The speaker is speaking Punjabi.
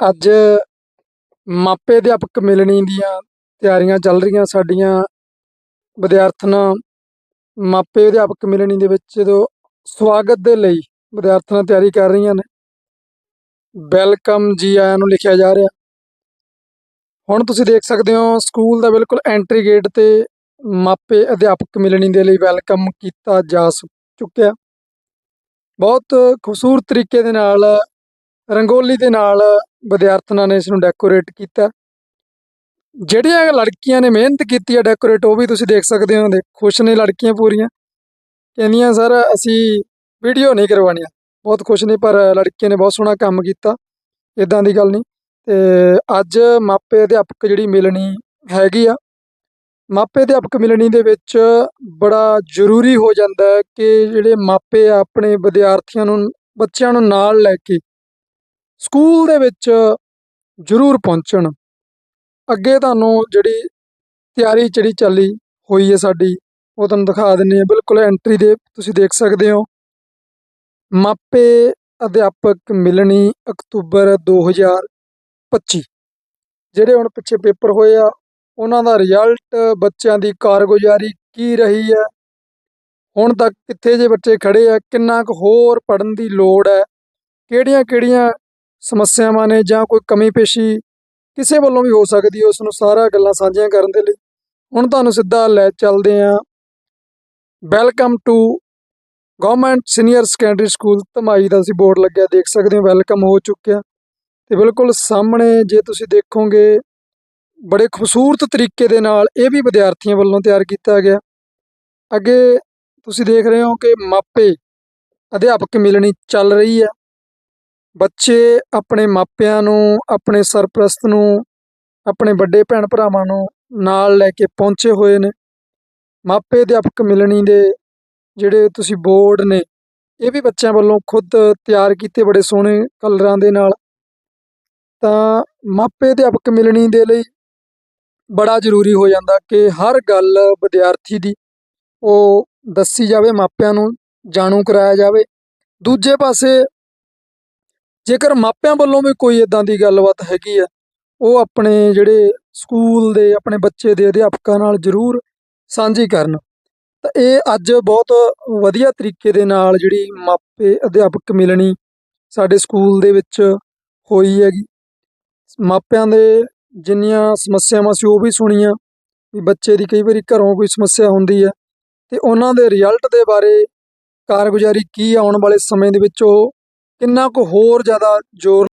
ਅੱਜ ਮਾਪੇ ਅਧਿਆਪਕ ਮਿਲਣੀ ਦੀਆਂ ਤਿਆਰੀਆਂ ਚੱਲ ਰਹੀਆਂ ਸਾਡੀਆਂ ਵਿਦਿਆਰਥਣਾਂ। ਮਾਪੇ ਅਧਿਆਪਕ ਮਿਲਣੀ ਦੇ ਵਿੱਚ ਜਦੋਂ ਸਵਾਗਤ ਦੇ ਲਈ ਵਿਦਿਆਰਥਣਾਂ ਤਿਆਰੀ ਕਰ ਰਹੀਆਂ ਨੇ, ਵੈਲਕਮ ਜੀ ਆਇਆਂ ਨੂੰ ਲਿਖਿਆ ਜਾ ਰਿਹਾ। ਹੁਣ ਤੁਸੀਂ ਦੇਖ ਸਕਦੇ ਹੋ ਸਕੂਲ ਦਾ ਬਿਲਕੁਲ ਐਂਟਰੀ ਗੇਟ ਤੇ ਮਾਪੇ ਅਧਿਆਪਕ ਮਿਲਣੀ ਦੇ ਲਈ ਵੈਲਕਮ ਕੀਤਾ ਜਾ ਚੁੱਕਿਆ। ਬਹੁਤ ਖੂਬਸੂਰਤ ਤਰੀਕੇ ਦੇ ਨਾਲ, ਰੰਗੋਲੀ ਦੇ ਨਾਲ ਵਿਦਿਆਰਥਣਾਂ ਨੇ ਇਸ ਨੂੰ ਡੈਕੋਰੇਟ ਕੀਤਾ। ਜਿਹੜੀਆਂ ਲੜਕੀਆਂ ਨੇ ਮਿਹਨਤ ਕੀਤੀ ਹੈ ਡੈਕੋਰੇਟ ਉਹ ਵੀ ਤੁਸੀਂ ਦੇਖ ਸਕਦੇ ਹੋ ਦੇ ਖੁਸ਼ ਨੇ ਲੜਕੀਆਂ ਪੂਰੀਆਂ। ਕਹਿੰਦੀਆਂ, ਸਰ, ਅਸੀਂ ਵੀਡੀਓ ਨਹੀਂ ਕਰਵਾਉਣੀਆਂ। ਬਹੁਤ ਖੁਸ਼ ਨੇ, ਪਰ ਲੜਕੀਆਂ ਨੇ ਬਹੁਤ ਸੋਹਣਾ ਕੰਮ ਕੀਤਾ। ਇਦਾਂ ਦੀ ਗੱਲ ਨਹੀਂ। ਤੇ ਅੱਜ ਮਾਪੇ ਅਧਿਆਪਕ ਜਿਹੜੀ ਮਿਲਣੀ ਹੈਗੀ ਆ, ਮਾਪੇ ਅਧਿਆਪਕ ਮਿਲਣੀ ਦੇ ਵਿੱਚ ਬੜਾ ਜ਼ਰੂਰੀ ਹੋ ਜਾਂਦਾ ਹੈ ਕਿ ਜਿਹੜੇ ਮਾਪੇ ਆ, ਆਪਣੇ ਵਿਦਿਆਰਥੀਆਂ ਨੂੰ, ਬੱਚਿਆਂ ਨੂੰ ਨਾਲ ਲੈ ਕੇ ਸਕੂਲ ਦੇ ਵਿੱਚ ਜ਼ਰੂਰ ਪਹੁੰਚਣ। ਅੱਗੇ ਤੁਹਾਨੂੰ ਜਿਹੜੀ ਤਿਆਰੀ ਜਿਹੜੀ ਚੱਲੀ ਹੋਈ ਹੈ ਸਾਡੀ, ਉਹ ਤੁਹਾਨੂੰ ਦਿਖਾ ਦਿੰਨੇ ਆ ਬਿਲਕੁਲ ਐਂਟਰੀ ਦੇ ਤੁਸੀਂ ਦੇਖ ਸਕਦੇ ਹੋ। ਮਾਪੇ ਅਧਿਆਪਕ ਮਿਲਣੀ ਅਕਤੂਬਰ 2025 ਜਿਹੜੇ ਹੁਣ ਪਿੱਛੇ ਪੇਪਰ ਹੋਏ ਆ, ਉਹਨਾਂ ਦਾ ਰਿਜ਼ਲਟ ਬੱਚਿਆਂ ਦੀ ਕਾਰਗੁਜ਼ਾਰੀ ਕੀ ਰਹੀ ਹੈ? ਹੁਣ ਤੱਕ ਕਿੱਥੇ ਜੇ ਬੱਚੇ ਖੜੇ ਆ, ਕਿੰਨਾ ਕੁ ਹੋਰ ਪੜਨ ਦੀ ਲੋੜ ਹੈ? ਕਿਹੜੀਆਂ ਕਿਹੜੀਆਂ ਸਮੱਸਿਆਵਾਂ ਨੇ ਜਾਂ ਕੋਈ ਕਮੀ ਪੇਸ਼ੀ ਕਿਸੇ ਵੱਲੋਂ ਵੀ ਹੋ ਸਕਦੀ ਹੈ ਉਸ ਨੂੰ ਸਾਰਾ ਗੱਲਾਂ ਸਾਂਝੀਆਂ ਕਰਨ ਦੇ ਲਈ ਹੁਣ ਤੁਹਾਨੂੰ ਸਿੱਧਾ ਲੈ ਚੱਲਦੇ ਆ welcome to government senior secondary school Dhamai ਦਾ ਅਸੀਂ ਬੋਰਡ ਲੱਗਿਆ, ਦੇਖ ਸਕਦੇ ਹੋ ਵੈਲਕਮ ਹੋ ਚੁੱਕਿਆ। ਤੇ ਬਿਲਕੁਲ ਸਾਹਮਣੇ ਜੇ ਤੁਸੀਂ ਦੇਖੋਗੇ, ਬੜੇ ਖੂਬਸੂਰਤ ਤਰੀਕੇ ਦੇ ਨਾਲ ਇਹ ਵੀ ਵਿਦਿਆਰਥੀਆਂ ਵੱਲੋਂ ਤਿਆਰ ਕੀਤਾ ਗਿਆ। ਅੱਗੇ ਤੁਸੀਂ ਦੇਖ ਰਹੇ ਹੋ ਕਿ ਮਾਪੇ ਅਧਿਆਪਕ ਮਿਲਣੀ ਚੱਲ ਰਹੀ ਹੈ। ਬੱਚੇ ਆਪਣੇ ਮਾਪਿਆਂ ਨੂੰ, ਆਪਣੇ ਸਰਪ੍ਰਸਤ ਨੂੰ, ਆਪਣੇ ਵੱਡੇ ਭੈਣ ਭਰਾਵਾਂ ਨੂੰ ਨਾਲ ਲੈ ਕੇ ਪਹੁੰਚੇ ਹੋਏ ਨੇ। ਮਾਪੇ ਅਧਿਆਪਕ ਮਿਲਣੀ ਦੇ ਜਿਹੜੇ ਤੁਸੀਂ ਬੋਰਡ ਨੇ, ਇਹ ਵੀ ਬੱਚਿਆਂ ਵੱਲੋਂ ਖੁਦ ਤਿਆਰ ਕੀਤੇ ਬੜੇ ਸੋਹਣੇ ਕਲਰਾਂ ਦੇ ਨਾਲ। ਤਾਂ ਮਾਪੇ ਅਧਿਆਪਕ ਮਿਲਣੀ ਦੇ ਲਈ ਬੜਾ ਜ਼ਰੂਰੀ ਹੋ ਜਾਂਦਾ ਕਿ ਹਰ ਗੱਲ ਵਿਦਿਆਰਥੀ ਦੀ, ਉਹ ਦੱਸੀ ਜਾਵੇ, ਮਾਪਿਆਂ ਨੂੰ ਜਾਣੂ ਕਰਾਇਆ ਜਾਵੇ। ਦੂਜੇ ਪਾਸੇ ਜੇਕਰ ਮਾਪਿਆਂ ਵੱਲੋਂ ਵੀ ਕੋਈ ਇਦਾਂ ਦੀ ਗੱਲਬਾਤ ਹੈਗੀ ਆ, ਉਹ ਆਪਣੇ ਜਿਹੜੇ ਸਕੂਲ ਦੇ, ਆਪਣੇ ਬੱਚੇ ਦੇ ਅਧਿਆਪਕਾਂ ਨਾਲ ਜ਼ਰੂਰ ਸਾਂਝੀ ਕਰਨ। ਤਾਂ ਇਹ ਅੱਜ ਬਹੁਤ ਵਧੀਆ ਤਰੀਕੇ ਦੇ ਨਾਲ ਜਿਹੜੀ ਮਾਪੇ ਅਧਿਆਪਕ ਮਿਲਣੀ ਸਾਡੇ ਸਕੂਲ ਦੇ ਵਿੱਚ ਹੋਈ ਹੈਗੀ। ਮਾਪਿਆਂ ਦੇ ਜਿੰਨੀਆਂ ਸਮੱਸਿਆਵਾਂ ਸੀ, ਉਹ ਵੀ ਸੁਣੀਆਂ, ਵੀ ਬੱਚੇ ਦੀ ਕਈ ਵਾਰੀ ਘਰੋਂ ਕੋਈ ਸਮੱਸਿਆ ਹੁੰਦੀ ਹੈ ਤੇ ਉਹਨਾਂ ਦੇ ਰਿਜ਼ਲਟ ਦੇ ਬਾਰੇ ਕਾਰਗੁਜ਼ਾਰੀ ਕੀ ਆਉਣ ਵਾਲੇ ਸਮੇਂ ਦੇ ਵਿੱਚ ਉਹ ਕਿੰਨਾ ਕੁ ਹੋਰ ਜ਼ਿਆਦਾ ਜ਼ੋਰ